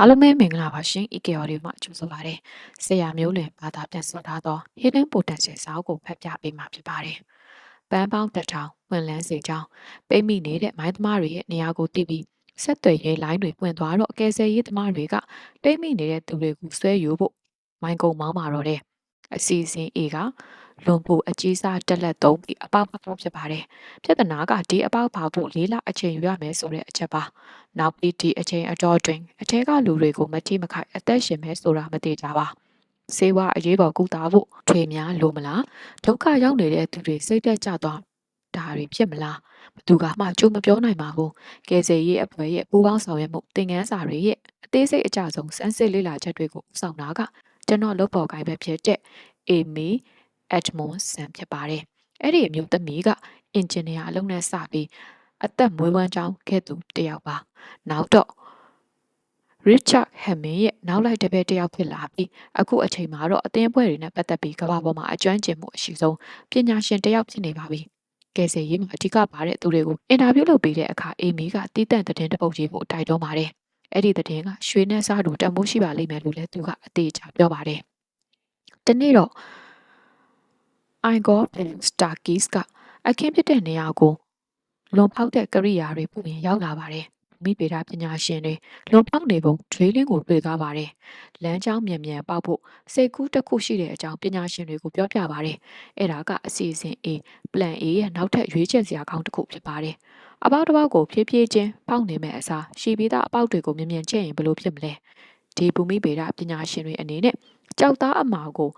အားလုံးပဲမင်္ဂလာပါရှင် EKO ဒီမှာကြိုဆိုပါရစေ။ဆရာမျိုးလင်ဘာသာပြန်ဆိုထားသော Hidden Potential စာအုပ်ကိုဖတ်ပြပေးမှာဖြစ်ပါတယ်။ပန်းပေါင်းတစ်ထောင်ဝင်လန်းစေကြောင်းပိတ်မိနေတဲ့မိုင်းသမားတွေရဲ့နေရာကိုသိပြီးဆက်သွယ်ရေးလိုင်းတွေပွင့်သွားတော့အကယ်ဆယ်ရေးသမားတွေကတိတ်မိနေတဲ့သူတွေကိုဆွဲယူဖို့မိုင်းကုံမောင်းပါတော့တယ်။အစီအစဉ် A က လွန်ဖို့အကြီးစားတက်လက်သုံးပြီးအပေါက်ပေါက်ဖြစ်ပါတယ်။ပြဿနာကဒီအပေါက်ပေါက်ဖို့လေးလအချိန်ယူရမယ်ဆိုတဲ့အချက်ပါ။နောက်ပြီးဒီအချိန်အတော်တွင်အထက်ကလူတွေကိုမထိမခိုက်အသက်ရှင်မယ်ဆိုတာမသိကြပါ။စေဝါအရေးပေါ်ကုသဖို့ထွေများလိုမလားဒုက္ခရောက်နေတဲ့သူတွေစိတ်သက်ကြသွားဒါတွေဖြစ်မလားဘသူကမှကြိုးမပြောနိုင်ပါဘူးကယ်ဆယ်ရေးအဖွဲ့ရဲ့ပူးပေါင်းဆောင်ရွက်မှုသင်ခန်းစာတွေရဲ့အသေးစိတ်အကြဆုံးစမ်းစစ်လေ့လာချက်တွေကိုဥဆောင်တာကကျွန်တော်လုပ်ပေါ်ကိုင်ပဲဖြစ်တဲ့အေမီ Edmondson ဖြစ်ပါတယ်။အဲ့ဒီအမျိုးသမီးကအင်ဂျင်နီယာအလုပ်နဲ့စပြီးအသက်မွေးဝမ်းကြောင်းခဲ့သူတယောက်ပါ။နောက်တော့ Richard Hammond ရဲ့နောက်လိုက်တစ်ပည့်တယောက်ဖြစ်လာပြီးအခုအချိန်မှာတော့အသင်းအဖွဲ့တွေနဲ့ပတ်သက်ပြီးကမ္ဘာပေါ်မှာအကျွမ်းကျင်မှုအရှိဆုံးပညာရှင်တယောက်ဖြစ်နေပါပြီ။ကယ်ဆယ်ရေးမှာအဓိကပါတဲ့သူတွေကိုအင်တာဗျူးလုပ်ပေးတဲ့အခါအေမီကတီးတန့်သတင်းတစ်ပုဒ်ရေးဖို့တိုက်တွန်းပါတယ်။အဲ့ဒီသတင်းကရွှေနဲ့စားတူတန်မိုးရှိပါလိမ့်မယ်လို့လည်းသူကအသေးချာပြောပါတယ်။ဒီနေ့တော့ Igor Beloustakis ကအခင်းဖြစ်တဲ့နေရာကိုလွန်ဖောက်တဲ့ကိရိယာတွေပုံရင်ရောက်လာပါတယ်။မိဗေဒပညာရှင်တွေလွန်ဖောက်နေပုံဒွေးလင်းကိုတွေ့သွားပါတယ်။လမ်းကြောင်းမြန်မြန်ပေါက်ဖို့စိတ်ကူးတစ်ခုရှိတဲ့အကြောင်းပညာရှင်တွေကိုပြောပြပါတယ်။အဲ့ဒါကအစီအစဉ် A Plan A ရဲ့နောက်ထပ်ရွေးချယ်စရာကောင်းတစ်ခုဖြစ်ပါတယ်။အပေါက်တစ်ပေါက်ကိုဖြည်းဖြည်းချင်းပေါက်နေမဲ့အစားရှီပြီးသားအပေါက်တွေကိုမြန်မြန်ချက်ရင်ဘယ်လိုဖြစ်မလဲ။ဒီဘူမိဗေဒပညာရှင်တွေအနေနဲ့ ကြောက်သားအမာကို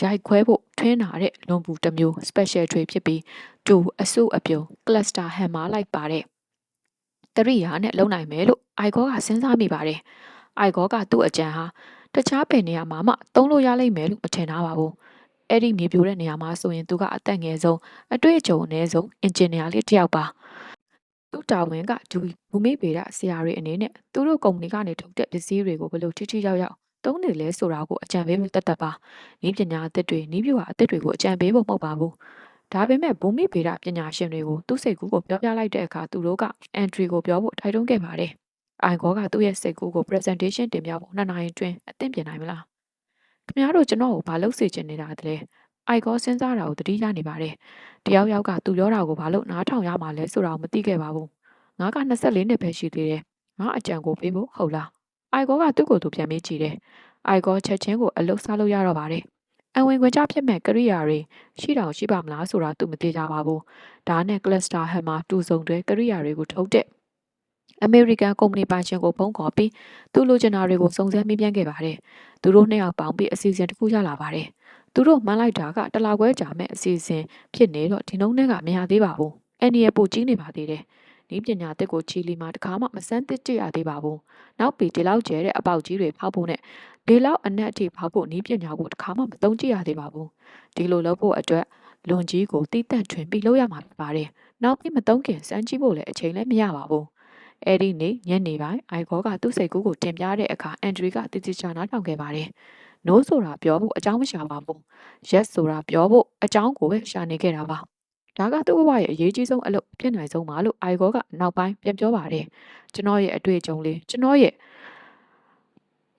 ရိုက်ခွဲဖို့ထွင်းလာတဲ့လွန်ပူတစ်မျိုး special tray ဖြစ်ပြီးတူအစုအပြုံ cluster hammer လိုက်ပါတဲ့တရိယာနဲ့လုံနိုင်မယ်လို့အိုက်ဂေါကစဉ်းစားမိပါတယ်။အိုက်ဂေါကသူ့အကြံဟာတခြားပင်နေရာမှာမှသုံးလို့ရလိမ့်မယ်လို့မထင်ထားပါဘူး။အဲ့ဒီမြေပြိုတဲ့နေရာမှာဆိုရင်သူကအသက်ငယ်ဆုံးအတွေ့အကြုံအနည်းဆုံးအင်ဂျင်နီယာလေးတစ်ယောက်ပါ။သူ့တာဝန်ကဒူဘူမိပေဒဆရာတွေအနေနဲ့သူတို့ကုမ္ပဏီကနေထုတ်တဲ့ပစ္စည်းတွေကိုဘယ်လိုထိထိရောက်ရောက် သုံးနေလဲဆိုတာကိုအကြံပေးမှုတတ်တတ်ပါ။ဤပညာအသစ်တွေဤပြူဟာအသစ်တွေကိုအကြံပေးဖို့မဟုတ်ပါဘူး။ဒါပေမဲ့ဘူမိဗေဒပညာရှင်တွေကိုသူ့စိတ်ကူးကိုပြောပြလိုက်တဲ့အခါသူတို့က entry ကိုပြောဖို့ထိုက်တွန်းခဲ့ပါတယ်။အိုင်ဂေါကသူ့ရဲ့စိတ်ကူးကို presentation တင်ပြဖို့နှစ်နာရီတွင်အသင့်ပြင်နိုင်မလား။ခင်ဗျားတို့ကျွန်တော်ကိုဘာလုပ်စေချင်နေတာတလဲ။အိုင်ဂေါစဉ်းစားတာကိုတတိယနေပါတယ်။တယောက်ယောက်ကသူပြောတာကိုဘာလို့နားထောင်ရမှာလဲဆိုတာကိုမသိခဲ့ပါဘူး။ငါက24နှစ်ပဲရှိသေးတယ်။ငါအကြံကိုပေးဖို့ဟုတ်လား။ အိုင်ဂေါကသူ့ကိုယ်သူပြန်မေးကြည့်တယ်။အိုင်ဂေါချက်ချင်းကိုအလုတ်စားလို့ရတော့ပါတယ်။အဝင်ခွင့်ကြဖြစ်မဲ့ကရိယာတွေရှိတောင်ရှိပါမလားဆိုတာသူမသိကြပါဘူး။ဒါနဲ့ cluster hammer တူစုံတွဲကရိယာတွေကိုထုတ်တဲ့အမေရိကန်ကုမ္ပဏီပိုင်ရှင်ကိုဖုန်းခေါ်ပြီးသူ့လိုချင်တာတွေကိုစုံစမ်းမေးမြန်းခဲ့ပါတယ်။သူတို့နှစ်ယောက်ပေါင်းပြီးအစီအစဉ်တစ်ခုရလာပါတယ်။သူတို့မှန်းလိုက်တာကတလာခွဲကြာမဲ့အစီအစဉ်ဖြစ်နေတော့ဒီနှုန်းနဲ့ကမရသေးပါဘူး။အန်ဒီရဲ့ပိုကြီးနေပါသေးတယ်။ ဒီပညာတစ်ကိုချီလီမှာတခါမှမစမ်းသစ်ကြည့်ရသေးပါဘူး။နောက်ပြီးဒီလောက်ကျဲတဲ့အပေါက်ကြီးတွေဖောက်ဖို့နဲ့ဒီလောက်အနက်အထိဖောက်ဖို့နီးပညာကိုတခါမှမသုံးကြည့်ရသေးပါဘူး။ဒီလိုလုပ်ဖို့အတွက်လွန်ကြီးကိုတိတက်ထွင်ပြီးလုပ်ရမှာဖြစ်ပါတယ်။နောက်ပြီးမသုံးခင်စမ်းကြည့်ဖို့လည်းအချိန်လည်းမရပါဘူး။အဲ့ဒီနေ့ညနေပိုင်းအိုင်ဂေါကသူ့စိတ်ကူးကိုတင်ပြတဲ့အခါအန်ဒရီကတိတိကျကျနားထောင်ခဲ့ပါတယ်။ no ဆိုတာပြောဖို့အကြောင်းမရှာပါဘူး။ yes ဆိုတာပြောဖို့အကြောင်းကိုပဲရှာနေခဲ့တာပါ။ ဒါကသူ့ဘဝရဲ့အရေးကြီးဆုံးအလုပ်ဖြစ်နိုင်ဆုံးပါလို့အိုင်ဂေါကနောက်ပိုင်းပြန်ပြောပါတယ်။ကျွန်တော်ရဲ့အတွေ့အကြုံလေးကျွန်တော်ရဲ့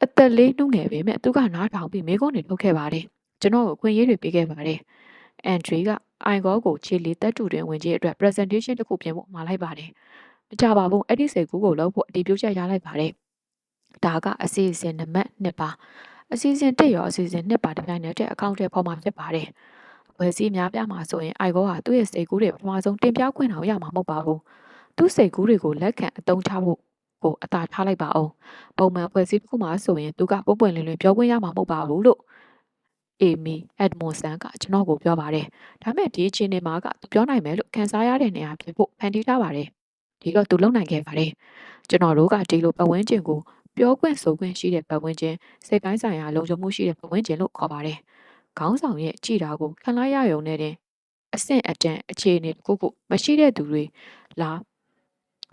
အသက်လေးနှုတ်ငယ်ပေမဲ့သူကနားထောင်ပြီးမိကုန်းတွေထုတ်ခဲ့ပါတယ်။ကျွန်တော်ကိုအခွင့်အရေးတွေပေးခဲ့ပါတယ်။အန်ဒရီကအိုင်ဂေါကိုခြေလီတက်တူတွင်ဝင်ကြီးအတွက် presentation တစ်ခုပြင်ဖို့မှာလိုက်ပါတယ်။မကြပါဘူးအဲ့ဒီစိတ်ကူးကိုလုပ်ဖို့အတီးပြုတ်ချက်ရလိုက်ပါတယ်။ဒါကအစီအစဉ်နံပါတ်2ပါ။အစီအစဉ်1ရောအစီအစဉ်2ပါတစ်ပိုင်းနဲ့တဲ့အကောင့်ထဲပေါ်မှာဖြစ်ပါတယ်။ ဝယ်စည်းများပြမှာဆိုရင်အိုင်ဂေါဟာသူ့ရဲ့စိတ်ကူးတွေပထမဆုံးတင်ပြခွင့်အောင်ရမှာမဟုတ်ပါဘူး။သူ့စိတ်ကူးတွေကိုလက်ခံအသုံးချဖို့ကိုအသာထားလိုက်ပါအောင်ပုံမှန်ဖွဲ့စည်းတစ်ခုမှဆိုရင်သူကပုံပွင့်လင်းလင်းပြောခွင့်ရမှာမဟုတ်ပါဘူးလို့အေမီအက်ဒမွန်ဆန်ကကျွန်တော်ကိုပြောပါတယ်ဒါမဲ့ဒီအချိန်နေမှာကသူပြောနိုင်မယ်လို့ခံစားရတဲ့နေရာဖြစ်ဖို့ဖန်တီးထားပါတယ်ဒီတော့သူလုံနိုင်ခဲ့ပါတယ်ကျွန်တော်တို့ကဒီလိုပတ်ဝန်းကျင်ကိုပြောခွင့်ဆိုခွင့်ရှိတဲ့ပတ်ဝန်းကျင်စိတ်ပိုင်းဆိုင်ရာလုံခြုံမှုရှိတဲ့ပတ်ဝန်းကျင်လို့ခေါ်ပါတယ် ခေါင်းဆောင်ရဲ့ကြည်တာကိုခံလိုက်ရရုံနဲ့တင်အဆင့်အတန်းအခြေအနေတစ်ခုခုမရှိတဲ့သူတွေလာ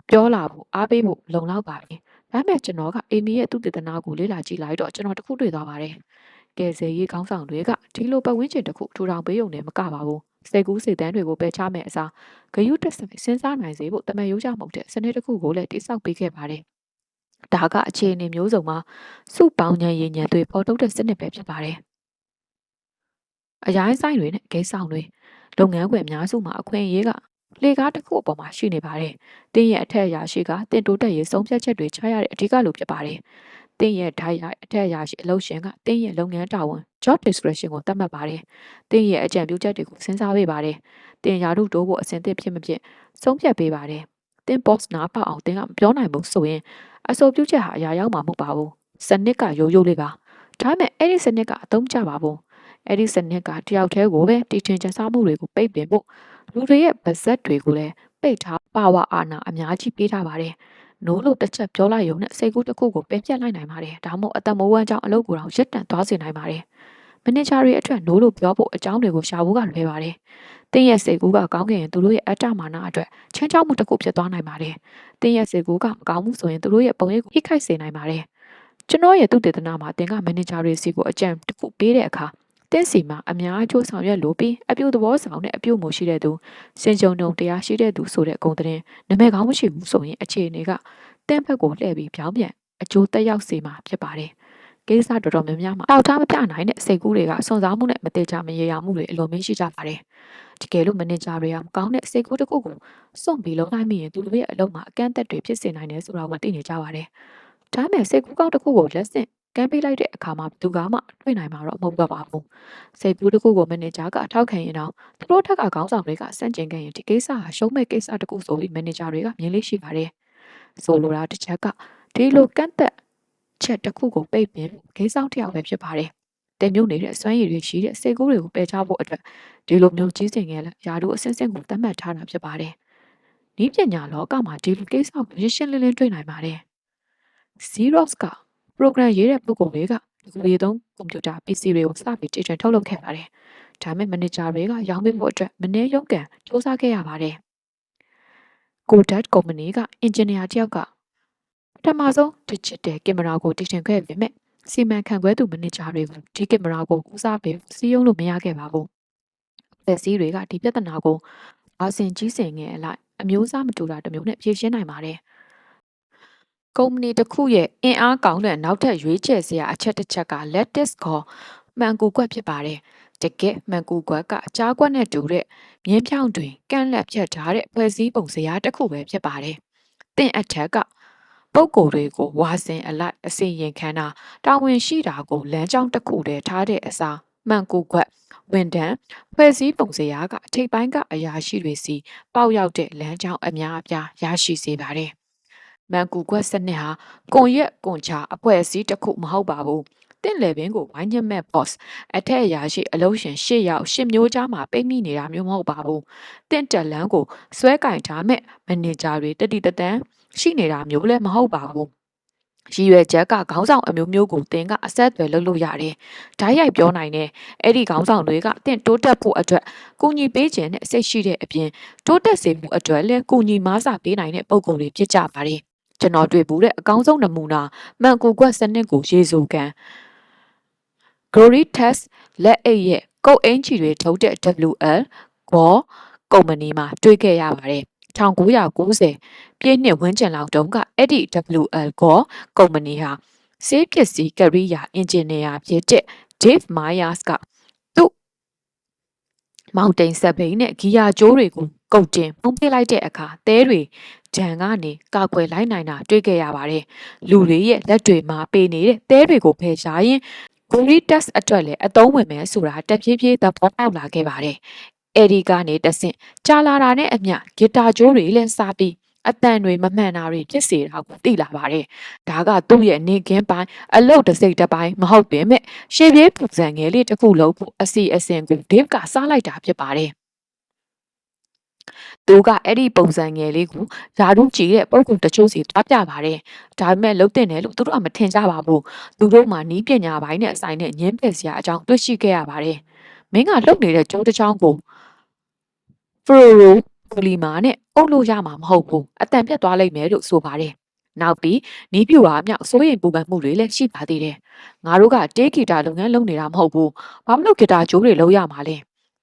ပြောလာဖို့အားပေးဖို့လုံလောက်ပါပြီ။ဒါပေမဲ့ကျွန်တော်ကအေမီရဲ့သူတည်တနာကိုလေ့လာကြည့်လိုက်တော့ကျွန်တော်တခုတွေ့သွားပါတယ်။ကယ်ဆယ်ရေးခေါင်းဆောင်တွေကဒီလိုပတ်ဝန်းကျင်တစ်ခုထူထောင်ပေးုံနဲ့မကပါဘူး။စိတ်ကူးစိတ်တန်းတွေကိုပယ်ချမဲ့အစားဂယုတက်စဉ်းစားနိုင်စေဖို့တမန်ရိုးကြမှုတဲ့စနစ်တစ်ခုကိုလည်းတိစောက်ပေးခဲ့ပါတယ်။ဒါကအခြေအနေမျိုးစုံမှာစုပေါင်းဉာဏ်ရည်ဉာဏ်တွေပေါ်ထုတ်တဲ့စနစ်ပဲဖြစ်ပါတယ်။ အရိုင်းဆိုင်တွေနဲ့ဂိတ်ဆောင်တွေလုပ်ငန်းခွင်အများစုမှာအခွင့်အရေးကလေကားတစ်ခုအပေါ်မှာရှိနေပါတယ်။တင်းရဲ့အထက်အရာရှိကတင်တိုးတက်ရေးဆုံးဖြတ်ချက်တွေချရတဲ့အဓိကလိုဖြစ်ပါတယ်။တင်းရဲ့ဓာတ်ရိုက်အထက်အရာရှိအလုပ်ရှင်ကတင်းရဲ့လုပ်ငန်းတာဝန် job description ကိုသတ်မှတ်ပါတယ်။တင်းရဲ့အကြံပြုချက်တွေကိုစဉ်းစားပေးပါတယ်။တင်ရာထုတိုးဖို့အဆင်သင့်ဖြစ်မဖြစ်ဆုံးဖြတ်ပေးပါတယ်။တင်း boss နားပေါက်အောင်တင်းကမပြောနိုင်ဘူးဆိုရင်အဆိုပြုချက်ဟာအရာရောက်မှာမဟုတ်ပါဘူး။စနစ်ကရိုးရိုးလေးပါ။ဒါပေမဲ့အဲ့ဒီစနစ်ကအသုံးကျပါဘူး။ အဲ့ဒီစနစ်ကတယောက်တည်းကိုပဲတီထွင်ချစားမှုတွေကိုပိတ်ပင်ဖို့လူတွေရဲ့ဗဇက်တွေကိုလည်းပိတ်ထားပါဝါအာဏာအများကြီးပေးထားပါတယ်။နိုးလို့တစ်ချက်ပြောလိုက်ရုံနဲ့စိတ်ကူးတစ်ခုကိုပင်ပြတ်လိုက်နိုင်ပါတယ်။ဒါမှမဟုတ်အတမိုးဝမ်းကြောင့်အလုပ်ကိုတော့ရက်တန်သွားစေနိုင်ပါတယ်။မန်နေဂျာတွေအတွက်နိုးလို့ပြောဖို့အကြောင်းတွေကိုရှာဖို့ကလွယ်ပါတယ်။တင်းရဲ့စိတ်ကူးကကောင်းခဲ့ရင်သူတို့ရဲ့အတ္တမာနအတွက်ချင်းချောက်မှုတစ်ခုဖြစ်သွားနိုင်ပါတယ်။တင်းရဲ့စိတ်ကူးကမကောင်းမှုဆိုရင်သူတို့ရဲ့ပုံရိပ်ကိုဖိခိုက်စေနိုင်ပါတယ်။ကျွန်တော်ရဲ့သူတည်တနာမှာတင်ကမန်နေဂျာတွေစီကိုအကြံတစ်ခုပေးတဲ့အခါ တင်းစီမှာအများအကျိုးဆောင်ရွက်လို့ပြီးအပြုသဘောဆောင်တဲ့အပြုမှုရှိတဲ့သူစင်ကြုံတုံတရားရှိတဲ့သူဆိုတဲ့ဂုဏ်သတင်းနမဲကောင်းမရှိဘူးဆိုရင်အခြေအနေကတင်းဘက်ကိုလှည့်ပြီးပြောင်းပြန်အကျိုးတက်ရောက်စေမှာဖြစ်ပါတယ်။ကိစ္စတော်တော်များများမှာတောက်ထားမပြနိုင်တဲ့စိတ်ကူးတွေကစွန့်စားမှုနဲ့မတည်ကြမရေရာမှုတွေအလွန်မင်းရှိကြပါတယ်။တကယ်လို့မန်နေဂျာတွေကမကောင်းတဲ့စိတ်ကူးတစ်ခုကိုစွန့်ပြီးလုံးလိုက်မိရင်သူတို့ရဲ့အလုပ်မှာအကန့်အသတ်တွေဖြစ်စေနိုင်တယ်ဆိုတာကိုသိနေကြပါတယ်။ဒါပေမဲ့စိတ်ကူးကောင်းတစ်ခုကိုလက်ဆင့် ကမ်းပေးလိုက်တဲ့အခါမှာဘသူကမှတွေ့နိုင်မှာတော့မဟုတ်တော့ပါဘူး။စိတ်ကူးတစ်ခုကိုမန်နေဂျာကအထောက်ခံရင်တော့သူတို့ထက်ကခေါင်းဆောင်တွေကစန့်ကျင်ခဲ့ရင်ဒီကိစ္စဟာရှုံးမဲ့ကိစ္စတစ်ခုဆိုပြီးမန်နေဂျာတွေကမြင်လေးရှိပါတယ်။ဆိုလိုတာတစ်ချက်ကဒီလိုကန့်သက်ချက်တစ်ခုကိုပိတ်ပင်ဂိမ်းဆောင်တစ်ယောက်ပဲဖြစ်ပါတယ်။တင်မြုပ်နေတဲ့စွမ်းရည်တွေရှိတဲ့စိတ်ကူးတွေကိုပယ်ချဖို့အတွက်ဒီလိုမျိုးကြီးစင်ငယ်လက်ယာတို့အစင်းစင်းကိုသတ်မှတ်ထားတာဖြစ်ပါတယ်။ဤပညာလောကမှာဒီလိုကိစ္စကိုရှင်းရှင်းလင်းလင်းတွေ့နိုင်ပါတယ်။ Xerox က program ရေးတဲ့ပုဂ္ဂိုလ်တွေကဒီလိုရေးသုံးကွန်ပျူတာ PC တွေကိုစပြီးတည်ထွင်ထုတ်လုပ်ခဲ့ပါတယ်။ဒါပေမဲ့ manager တွေကရောင်းပေးဖို့အတွက်မနှဲရုံးကန်စူးစမ်းခဲ့ရပါတယ်။ Kodak company က engineer တယောက်ကပထမဆုံး digital camera ကိုတည်ထွင်ခဲ့ပေမဲ့စီမံခန့်ခွဲသူ manager တွေကိုဒီကင်မရာကိုဦးစားပေးစီးရုံးလို့မရခဲ့ပါဘူး။အဖွဲ့အစည်းတွေကဒီပြဿနာကိုအာဆင်ကြီးစင်ငယ်အလိုက်အမျိုးအစားမတူတာတစ်မျိုးနဲ့ဖြေရှင်းနိုင်ပါတယ်။ ကုမ္ပဏီတစ်ခုရဲ့အင်အားကောင်းတဲ့နောက်ထပ်ရွေးချယ်စရာအချက်တစ်ချက်က lattice ခေါ်မှန်ကူကွက်ဖြစ်ပါတယ်။တကယ်မှန်ကူကွက်ကကြားကွက်နဲ့တူတဲ့မြင်းဖြောင်းတွင်ကန့်လက်ဖြတ်ထားတဲ့ဖွဲ့စည်းပုံစရာတစ်ခုပဲဖြစ်ပါတယ်။တင့်အထက်ကပုံကိုယ်တွေကိုဝါစင်အလိုက်အစီရင်ခံတာတာဝန်ရှိတာကိုလမ်းကြောင်းတစ်ခုတည်းထားတဲ့အစားမှန်ကူကွက်ဝန်တန်းဖွဲ့စည်းပုံစရာကအထိပ်ပိုင်းကအရာရှိတွေစီပေါက်ရောက်တဲ့လမ်းကြောင်းအများအပြားရရှိစေပါတယ်။ မန်ကူကွက်စနစ်ဟာကွန်ရက်ကွန်ချာအဖွဲ့အစည်းတစ်ခုမဟုတ်ပါဘူး။တင့်လေပင်ကိုဝိုင်းညက်မဲ့ boss အထက်အရာရှိအလုံးရှင်၈ယောက်၈မျိုးကြားမှာပိတ်မိနေတာမျိုးမဟုတ်ပါဘူး။တင့်တက်လန်းကိုဆွဲကင်ထားမဲ့မန်နေဂျာတွေတတိတတန်းရှိနေတာမျိုးလည်းမဟုတ်ပါဘူးရည်ရွယ်ချက်ကခေါင်းဆောင်အမျိုးမျိုးကိုတင်ကအဆက်အသွယ်လုပ်လို့ရတယ်။ဓာတ်ရိုက်ပြောနိုင်တယ်။အဲ့ဒီခေါင်းဆောင်တွေကတင့်တိုးတက်ဖို့အတွက်ကုညီပေးခြင်းနဲ့စိတ်ရှိတဲ့အပြင်တိုးတက်စေမှုအတွက်လည်းကုညီမားစာပေးနိုင်တဲ့ပုံကိုယ်တွေဖြစ်ကြပါတယ်။ ကျွန်တော်တွေ့ဘူးတဲ့အကောင်းဆုံးနမူနာမှန်ကူကွက်စနစ်ကိုရေဆိုကန် Glory Test လက်အိတ်ရဲ့ကုတ်အင်ချီတွေထုတ်တဲ့ WL ကောကုမ္ပဏီမှာတွေ့ခဲ့ရပါတယ်။1990ပြည့်နှစ်ဝန်းကျင်လောက်တုန်းကအဲ့ဒီ WL ကိုကုမ္ပဏီဟာစေးပစ္စည်းကရိယာအင်ဂျင်နီယာဖြစ်တဲ့ Dave Myers ကသူ့မောင်တိန်ဆက်ဘိန်းနဲ့ဂီယာကျိုးတွေကို ကုတ်တင်ပုံပြလိုက်တဲ့အခါတဲတွေဂျန်ကနေကောက်ွယ်လိုက်နိုင်တာတွေ့ခဲ့ရပါတယ်။လူတွေရဲ့လက်တွေမှာပေနေတဲ့တဲတွေကိုဖယ်ရှားရင် Gori test အတွက်လည်းအသုံးဝင်မယ်ဆိုတာတဖြည်းဖြည်းသဘောပေါက်လာခဲ့ပါတယ်အဲဒီကနေတဆင့်ကြာလာတာနဲ့အမျှဂီတာကြိုးတွေလည်းစားပြီးအတန်တွေမမှန်တာတွေဖြစ်စေတာကိုသိလာပါတယ်။ဒါကသူ့ရဲ့နေကင်းပိုင်းအလုတ်တစ်စိတ်တစ်ပိုင်းမဟုတ်ပင်မဲ့ရှေ့ပြေးပူဇံငယ်လေးတစ်ခုလုံးဖို့အစီအစဉ်ကိုဒေးဗ်ကစားလိုက်တာဖြစ်ပါတယ်။ သူကအဲ့ဒီပုံစံငယ်လေးကိုဓာတုကြည့်တဲ့ပုံကူတချို့စီတွားပြပါတယ်။ဒါပေမဲ့လုံးတင်တယ်လို့သူတို့ကမထင်ကြပါဘူး။သူတို့မှနီးပညာပိုင်းနဲ့အဆိုင်နဲ့ညင်းပယ်စရာအကြောင်းတွေ့ရှိခဲ့ရပါတယ်။မင်းကလှုပ်နေတဲ့ကျိုးတစ်ချောင်းကိုဖရိုရိုပိုလီမာနဲ့အုပ်လို့ရမှာမဟုတ်ဘူးအတန်ပြတ်သွားလိမ့်မယ်လို့ဆိုပါတယ်နောက်ပြီးနီးပြူဟာမြောက်စိုးရင်ပူပန်မှုတွေလည်းရှိပါသေးတယ်ငါတို့ကတေးဂီတာလုပ်ငန်းလုပ်နေတာမဟုတ်ဘူးဘာမလို့ဂီတာကြိုးတွေလုပ်ရမှာလဲ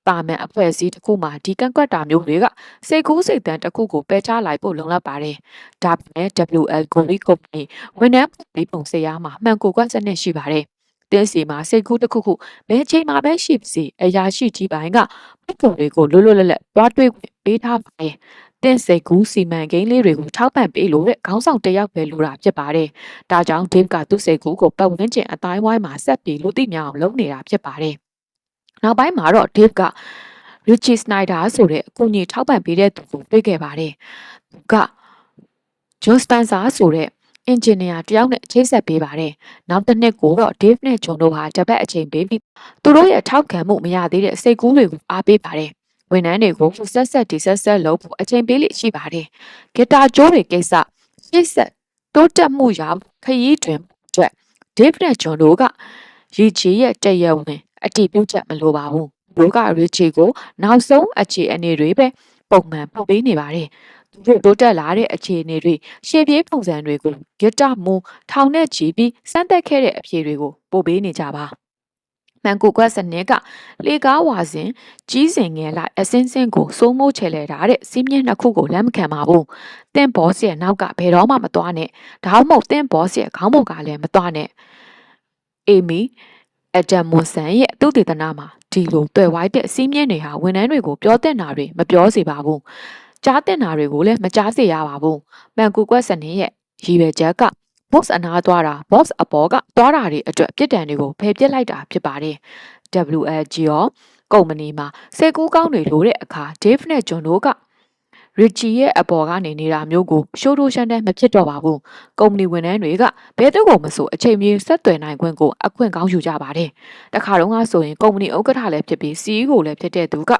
တာမန်အဖွဲ့အစည်းတစ်ခုမှဒီကန့်ကွက်တာမျိုးတွေကစိတ်ကူးစိတ်တန်တစ်ခုကိုပယ်ချလိုက်ဖို့လုံလောက်ပါတယ်။ဒါပေမဲ့ WL Goli Company ဝန်ထမ်းပြည်ပုံစရာမှာမှန်ကိုကွက်စနစ်ရှိပါတယ်။တင်းစီမှာစိတ်ကူးတစ်ခုခုဘယ်ချိန်မှာပဲရှိပါစေအရာရှိကြီးပိုင်းကပုဂ္ဂိုလ်တွေကိုလွတ်လွတ်လပ်လပ်တွားတွေ့ပေးထားပါတယ်။တင်းစိတ်ကူးစီမံကိန်းလေးတွေကိုထောက်ပံ့ပေးလို့တဲ့ခေါင်းဆောင်တစ်ယောက်ပဲလိုတာဖြစ်ပါတယ်။ဒါကြောင့် Dave ကသူ့စိတ်ကူးကိုပတ်ဝန်းကျင်အတိုင်းဝိုင်းမှာဆက်ပြီးလူသိများအောင်လုပ်နေတာဖြစ်ပါတယ်။ နောက်ပိုင်းမှာတော့ Dave က Richie Snyder ဆိုတဲ့အကူအညီထောက်ပံ့ပေးတဲ့သူကိုတွေ့ခဲ့ပါတယ်။သူက Joe Spencer ဆိုတဲ့အင်ဂျင်နီယာတယောက်နဲ့ချိတ်ဆက်ပေးပါတယ်။နောက်တစ်နှစ်ကိုတော့ Dave နဲ့ John တို့ဟာတပတ်အချိန်ပေးပြီးသူတို့ရဲ့ထောက်ခံမှုမရသေးတဲ့စိတ်ကူးတွေကိုအားပေးပါတယ်။ဝန်ထမ်းတွေကိုဆက်ဆက်ဒီဆက်ဆက်လုပ်ဖို့အချိန်ပေးလိရှိပါတယ်။ဂီတာကျိုးတွေကိစ္စရှေ့ဆက်တိုးတက်မှုရခရီးတွင်အတွက် Dave နဲ့ John တို့ကရီချီရဲ့တရဝင် အတိပြုချက်မလိုပါဘူး။တို့ကရီချီကိုနောက်ဆုံးအခြေအနေတွေပဲပုံမှန်ပို့ပေးနေပါတယ်။သူတို့တိုးတက်လာတဲ့အခြေအနေတွေရှေ့ပြေးပုံစံတွေကိုဂစ်တာမူထောင်နဲ့ချီပြီးစမ်းသက်ခဲ့တဲ့အဖြေတွေကိုပို့ပေးနေကြပါမန်ကိုကွက်စနစ်ကလေကားဝါစဉ်ကြီးစင်ငယ်လိုက်အစင်းစင်းကိုစိုးမိုးချေလဲတာတဲ့စီးမြင့်နှစ်ခုကိုလက်မခံပါဘူး။တင့်ဘော့စ်ရဲ့နောက်ကဘယ်တော့မှမသွားနဲ့။ဒါမှမဟုတ်တင့်ဘော့စ်ရဲ့ခေါင်းပုံကလည်းမသွားနဲ့။အေမီ အဒမ်မွန်ဆန်ရဲ့သူ့ဒေသနာမှာဒီလိုတွေ့ဝိုင်းတဲ့စီးမြင့်တွေဟာဝန်ထမ်းတွေကိုပြောတဲ့နာတွေမပြောစေပါဘူး။ကြားတဲ့နာတွေကိုလည်းမကြားစေရပါဘူး။မန်ကူကွက်စနစ်ရဲ့ရည်ရွယ်ချက်က box အနာသွားတာ box အပေါ်ကသွားတာတွေအတွက်ပြစ်ဒဏ်တွေကိုဖယ်ပစ်လိုက်တာဖြစ်ပါတယ်။ WLG ရောကုမ္ပဏီမှာစေကူးကောင်းတွေလိုတဲ့အခါ Dave နဲ့ John တို့က Richie ရဲ့အပေါ်ကနေနေတာမျိုးကိုရှိုးတိုးရှမ်းတမ်းမဖြစ်တော့ပါဘူး။ကုမ္ပဏီဝန်ထမ်းတွေကဘယ်သူ့ကိုမဆိုအချိန်မီဆက်သွယ်နိုင်ခွင့်ကိုအခွင့်ကောင်းယူကြပါတယ်။တခါတော့ကဆိုရင်ကုမ္ပဏီဥက္ကဋ္ဌလည်းဖြစ်ပြီး CEO လည်းဖြစ်တဲ့သူက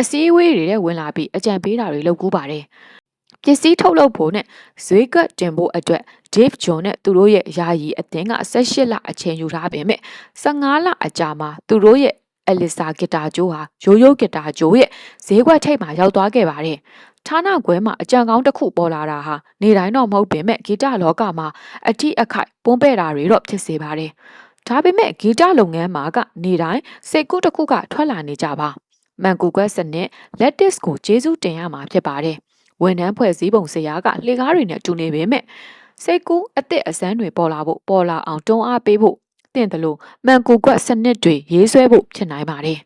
အစည်းအဝေးတွေနဲ့ဝင်လာပြီးအကြံပေးတာတွေလုပ်ကူးပါတယ်။ပစ္စည်းထုတ်လုပ်ဖို့နဲ့ဈေးကတင်ဖို့အတွက် Dave John နဲ့သူတို့ရဲ့ယာယီအသင်းက18လအချိန်ယူထားပေမဲ့15လအကြာမှာသူတို့ရဲ့ အလီစာဂီတာဂျိုးဟာရိုးရိုးဂီတာဂျိုးရဲ့ဈေးကွက်ထိပ်မှာရောက်သွားခဲ့ပါတယ်။ဌာနခွဲမှာအကြံကောင်းတစ်ခုပေါ်လာတာဟာနေတိုင်းတော့မဟုတ်ပေမဲ့ဂီတလောကမှာအထီးအခိုက်ပွန်းပဲ့တာတွေတော့ဖြစ်စေပါတယ်။ဒါပေမဲ့ဂီတလုပ်ငန်းမှာကနေတိုင်းစိတ်ကူးတစ်ခုကထွက်လာနေကြပါ။မန်ကူကွက်စနစ် lettuce ကိုကျေးဇူးတင်ရမှာဖြစ်ပါတယ်။ဝန်ထမ်းဖွဲ့စည်းပုံစရာကလှေကားတွေနဲ့တူနေပေမဲ့စိတ်ကူးအစ်စ်အစမ်းတွေပေါ်လာဖို့ပေါ်လာအောင်တွန်းအားပေးဖို့ တင့်တယ်လို့မှန်ကူကွက်စနစ်တွေရေးဆွဲဖို့ဖြစ်နိုင်ပါတယ်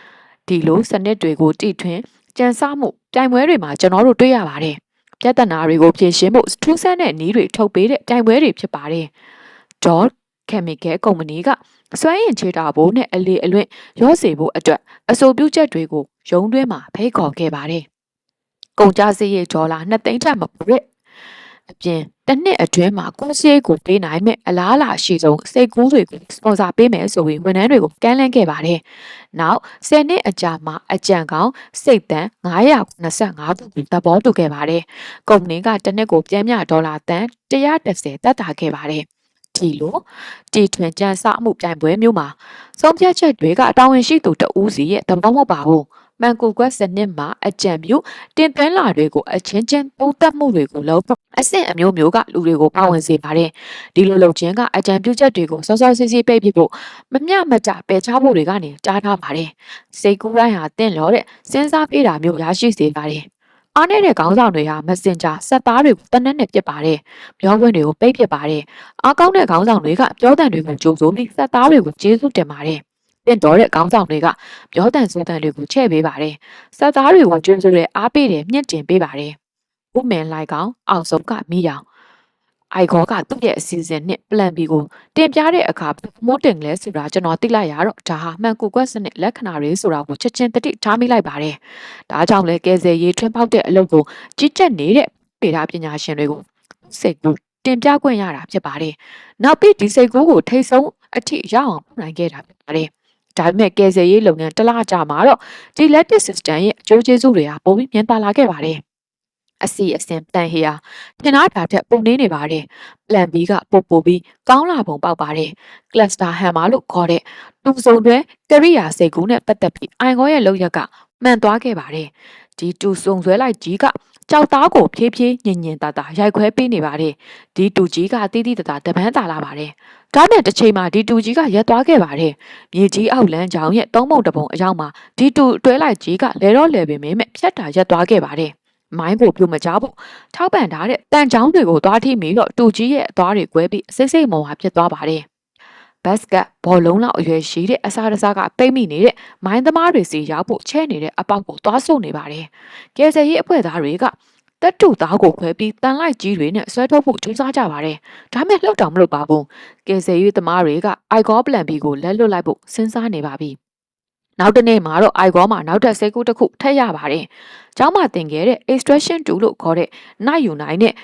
။ဒီလိုစနစ်တွေကိုတီထွင်ကြံစမှုပြိုင်ပွဲတွေမှာကျွန်တော်တို့တွေ့ရပါတယ်။ပြဿနာတွေကိုဖြေရှင်းဖို့ထူးဆန်းတဲ့နည်းတွေထုတ်ပေးတဲ့ပြိုင်ပွဲတွေဖြစ်ပါတယ်။ Dot Chemical ကုမ္ပဏီကစွမ်းရင်ခြေတာဘိုးနဲ့အလေအလွင့်ရောစေဖို့အတွက်အဆိုပြုချက်တွေကိုရုံးတွင်းမှာဖိတ်ခေါ်ခဲ့ပါတယ်။ကုန်ကြစည်ရဲ့ဒေါ်လာ2သိန်းထက်မပိုတဲ့ အပြင်တစ်နှစ်အတွင်းမှာကွန်စီကိုပေးနိုင်မဲ့အလားအလာရှိဆုံးစိတ်ကူးတွေကိုစပွန်ဆာပေးမယ်ဆိုပြီးဝန်ထမ်းတွေကိုကမ်းလှမ်းခဲ့ပါတယ်။နောက်10နှစ်အကြာမှာအကြံကောင်စိတ်တန်925ခုကိုသဘောတူခဲ့ပါတယ်။ကုမ္ပဏီကတစ်နှစ်ကိုပြန်မြဒေါ်လာတန်130တက်တာခဲ့ပါတယ်။ဒီလိုတီထွင်ကြံစမှုပြိုင်ပွဲမျိုးမှာဆုံးဖြတ်ချက်တွေကတာဝန်ရှိသူတဦးစီရဲ့သဘောမဟုတ်ပါဘူး။ မှန်ကူကွက်စနစ်မှာအကြံပြုတင်သွင်းလာတွေကိုအချင်းချင်းပုံသက်မှုတွေကိုလုံးအဆင့်အမျိုးမျိုးကလူတွေကိုပါဝင်စေပါတယ်ဒီလိုလုပ်ခြင်းကအကြံပြုချက်တွေကိုစောစောစီးစီးပိတ်ပြဖို့မမျှမတပယ်ချဖို့တွေကနေကြားထားပါတယ်စိတ်ကူးတိုင်းဟာတင့်လို့တဲ့စဉ်းစားပေးတာမျိုးရရှိစေပါတယ်အားနေတဲ့ခေါင်းဆောင်တွေဟာမစင်ဂျာစက်သားတွေကိုတနက်နဲ့ပြစ်ပါတယ်။ပြောခွင့်တွေကိုပိတ်ပစ်ပါတယ်။အားကောင်းတဲ့ခေါင်းဆောင်တွေကပြောတဲ့တွေကိုကြိုးစိုးပြီးစက်သားတွေကိုကျေးဇူးတင်ပါတယ်။ တင့်တော်တဲ့ခေါင်းဆောင်တွေကပြောတန်ဆိုတန်တွေကိုချဲ့ပေးပါတယ်။စက်သားတွေကိုကျွန်းစွဲအားပေးတယ်မြင့်တင်ပေးပါတယ်။ဥမင်လိုက်ကောင်အောင်ဆုံးကမိရောင်အိုင်ခေါကသူ့ရဲ့အစီအစဉ်နဲ့ plan B ကိုတင်ပြတဲ့အခါမိုးတင်လဲဆိုတာကျွန်တော်သိလိုက်ရတော့ဒါဟာမှန်ကူကွက်စနစ်လက္ခဏာတွေဆိုတာကိုချက်ချင်းတတိထားမိလိုက်ပါတယ်။ဒါကြောင့်လဲကဲဆယ်ရေးထွန်းပေါက်တဲ့အလုပ်ကိုကြီးကြပ်နေတဲ့ပေတာပညာရှင်တွေကိုစိတ်ကူတင်ပြခွင့်ရတာဖြစ်ပါတယ်။နောက်ပြီးဒီစိတ်ကူးကိုထိတ်ဆုံးအထိရအောင်နိုင်ခဲ့တာဖြစ်ပါတယ်။ ဒါပေမဲ့ကယ်ဆယ်ရေးလုပ်ငန်းတစ်လကြာမှာတော့ဒီ lattice system ရဲ့အကျိုးကျေးဇူးတွေကပိုပြီးမြင်သာလာခဲ့ပါတယ်အစီအစဉ် plan ဟေဟာထင်သားတာထက်ပုံနေနေပါတယ် plan B ကပို့ပို့ပြီးကောင်းလာပုံပေါက်ပါတယ် cluster hammer လို့ခေါ်တဲ့တူစုံတွဲကရိယာစိတ်ကူးနဲ့ပတ်သက်ပြီးအိုင်ကောရဲ့လောက်ရက်ကမှန်သွားခဲ့ပါတယ်ဒီတူစုံဆွဲလိုက်ကြီးက ကြောက်သားကိုဖြည်းဖြည်းညင်ညင်တာတာရိုက်ခွဲပေးနေပါတယ်ဒီတူကြီးကတီးတီးတတာတပန်းတာလာပါတယ်ဒါနဲ့တစ်ချိန်မှာဒီတူကြီးကရက်သွားခဲ့ပါတယ်မြေကြီးအောက်လမ်းကြောင်ရဲ့သုံးပုံတစ်ပုံအရောက်မှာဒီတူတွဲလိုက်ကြီးကလဲတော့လဲပင်မဲ့ဖြတ်တာရက်သွားခဲ့ပါတယ်မိုင်းဖို့ပြုမကြဘူးထောက်ပံ့ထားတဲ့တန်ချောင်းတွေကိုသွားထိမိတော့တူကြီးရဲ့အသွားတွေကွဲပြီးစိတ်စိတ်မော်ဟာဖြစ်သွားပါတယ် ဘတ်စကတ်ဘောလုံးလောက်အရွယ်ရှိတဲ့အစားတစားကပိတ်မိနေတဲ့မိုင်းသမားတွေစီရောက်ဖို့ချဲ့နေတဲ့အပေါက်ကိုသွားဆုပ်နေပါတယ်။ကယ်ဆယ်ရေးအဖွဲ့သားတွေကတက်တူသားကိုခွဲပြီးတန်လိုက်ကြီးတွေနဲ့ဆွဲထုတ်ဖို့ကြိုးစားကြပါတယ်။ဒါမဲ့လှုပ်တောင်မလုပ်ပါဘူး။ကယ်ဆယ်ရေးသမားတွေကအိုက်ကောပလန်ဘီကိုလက်လွတ်လိုက်ဖို့စဉ်းစားနေပါပြီ။နောက်တစ်နေ့မှာတော့အိုက်ကောမှာနောက်ထပ်စိတ်ကူးတစ်ခုထပ်ရပါတယ်။ကျောင်းမှာသင်ခဲ့တဲ့ extraction 2လို့ခေါ်တဲ့နိုင်ယူနိုင်တဲ့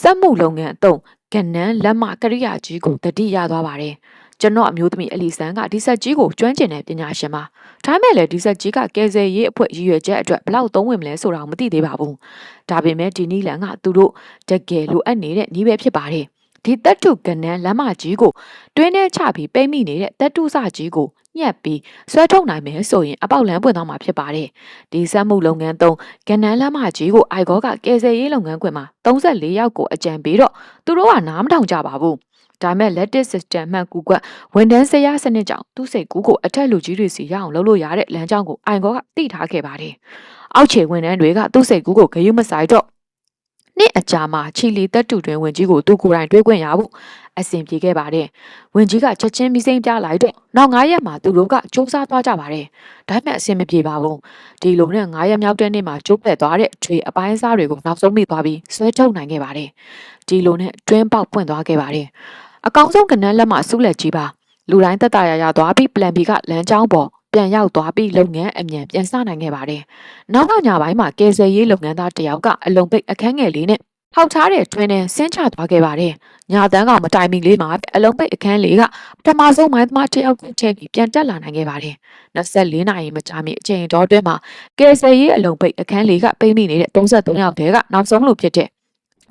စက်မှုလုပ်ငန်းအသုံးကဏ္ဍလက်မကရိယာကြီးကိုတတိရသွားပါတယ်။ ကျွန်တော်အမျိုးသမီးအလီဆန်ကဒီဆက်ကြီးကိုကျွမ်းကျင်တဲ့ပညာရှင်ပါ။ဒါမဲ့လည်းဒီဆက်ကြီးကကယ်ဆယ်ရေးအဖွဲ့ရည်ရွယ်ချက်အတွက်ဘလောက်သုံးဝင်မလဲဆိုတာမသိသေးပါဘူး။ဒါပေမဲ့ဒီနီလန်ကသူတို့တကယ်လိုအပ်နေတဲ့နီးပဲဖြစ်ပါတယ်။ဒီတက်တုကနန်းလမ်းမကြီးကိုတွင်းထဲချပြီးပိတ်မိနေတဲ့တက်တုစကြီးကိုညှက်ပြီးဆွဲထုတ်နိုင်မယ်ဆိုရင်အပေါက်လန်းပွင့်သွားမှာဖြစ်ပါတယ်။ဒီစက်မှုလုပ်ငန်းသုံးကနန်းလမ်းမကြီးကိုအိုက်ဂေါကကယ်ဆယ်ရေးလုပ်ငန်းခွင်မှာ34ယောက်ကိုအကြံပေးတော့သူတို့ကနားမထောင်ကြပါဘူး။ ဒါမဲ့ lattice system မှန်ကူကွက်ဝန်တန်းစရာစနစ်ကြောင့်သူ့စိတ်ကူးကိုအထက်လူကြီးတွေစီရအောင်လုပ်လို့ရတဲ့လမ်းကြောင်းကိုအိုင်ကောကတိထားခဲ့ပါတယ်။အောက်ခြေဝန်တန်းတွေကသူ့စိတ်ကူးကိုဂရုမစိုက်တော့နှစ်အကြာမှာချီလီတက်တူတွင်ဝင်ကြီးကိုသူကိုယ်တိုင်တွေ့ခွင့်ရဖို့အဆင်ပြေခဲ့ပါတယ်။ဝင်ကြီးကချက်ချင်းပြီးစိမ့်ပြလိုက်တော့နောက်9ရက်မှာသူတို့ကစူးစမ်းသွားကြပါတယ်။ဒါပေမဲ့အဆင်မပြေပါဘူး။ဒီလိုနဲ့9ရက်မြောက်တဲ့နေ့မှာကျိုးပက်သွားတဲ့ထွေအပိုင်းစားတွေကိုနောက်ဆုံးမိသွားပြီးဆွဲထုတ်နိုင်ခဲ့ပါတယ်။ဒီလိုနဲ့တွင်းပေါက်ပွင့်သွားခဲ့ပါတယ်။ အကောင်ဆုံးကနန်းလက်မှာဆုလက်ကြီးပါ။လူတိုင်းတက်တာရရသွားပြီး plan B ကလမ်းကြောင်းပေါ်ပြန်ရောက်သွားပြီးလုပ်ငန်းအမြန်ပြန်စနိုင်ခဲ့ပါတယ်။နောက်တော့ညပိုင်းမှာကယ်ဆယ်ရေးလုပ်ငန်းသားတယောက်ကအလုံပိတ်အခန်းငယ်လေးနဲ့ဟောက်ထားတဲ့တွင်းနဲ့ဆင်းချသွားခဲ့ပါတယ်။ညာတန်းကမတိုင်မီလေးမှာအလုံးပိတ်အခန်းလေးကပထမဆုံးမိုင်းသမားတယောက်ကိုထည့်ပြီးပြန်တက်လာနိုင်ခဲ့ပါတယ်။24နာရီမကြာမီအချိန်တော်တွင်းမှာကယ်ဆယ်ရေးအလုံးပိတ်အခန်းလေးကပိတ်မိနေတဲ့33ယောက်တည်းကနောက်ဆုံးလို့ဖြစ်တဲ့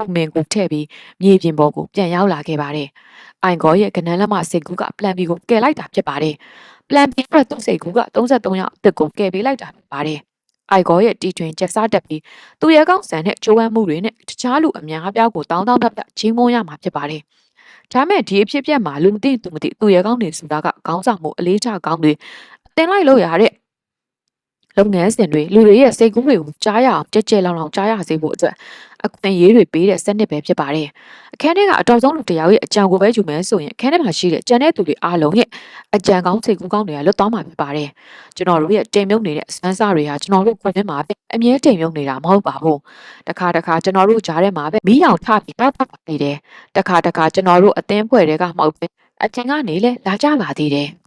ပုံမင်ကိုထည့်ပြီးမြေပြင်ပေါ်ကိုပြန်ရောက်လာခဲ့ပါတယ်။အိုင်ကောရဲ့ကနန်းလက်မစိတ်ကူးကပလန်ဘီကိုကယ်လိုက်တာဖြစ်ပါတယ်။ plan B အတွက်သူ့စိတ်ကူးက33ရောက်အစ်စ်ကိုကယ်ပေးလိုက်တာဖြစ်ပါတယ်။အိုက်ဂေါ်ရဲ့တီထွင်ချက်စားတက်ပြီးသူရဲ့ကောက်ဆန်တဲ့ချိုးဝမ်းမှုတွေနဲ့တခြားလူအများအပြားကိုတောင်းတောင်းတက်တက်ချင်းမုန်းရမှာဖြစ်ပါတယ်။ဒါမဲ့ဒီအဖြစ်ပြက်မှာလူမသိသူမသိသူရဲ့ကောင်းနေဆိုတာကခေါင်းဆောင်မှုအလေးချကောင်းတွေအတင်လိုက်လို့ရတဲ့လုပ်ငန်းစဉ်တွေလူတွေရဲ့စိတ်ကူးတွေကိုကြားရအောင်ကြက်ကြက်လောင်လောင်ကြားရစေဖို့အတွက် အခွင့်အရေးတွေပေးတဲ့စနစ်ပဲဖြစ်ပါတယ်။အခန်းထဲကအတော်ဆုံးလူတစ်ယောက်ရဲ့အကြံကိုပဲယူမယ်ဆိုရင်အခန်းထဲမှာရှိတဲ့ကြံတဲ့သူတွေအားလုံးရဲ့အကြံကောင်းစိတ်ကူးကောင်းတွေကလွတ်သွားမှာဖြစ်ပါတယ်။ကျွန်တော်တို့ရဲ့တိမ်မြုပ်နေတဲ့စပန်းစာတွေဟာကျွန်တော်တို့ခွင့်ထဲမှာပဲအမြဲတိမ်မြုပ်နေတာမဟုတ်ပါဘူး။တခါတခါကျွန်တော်တို့ကြားထဲမှာပဲမီးရောင်ထပြီးတောက်တောက်နေတယ်။တခါတခါကျွန်တော်တို့အသင်းဖွဲ့တွေကမှောက်ပဲအကြံကနေလဲလာကြပါသေးတယ်။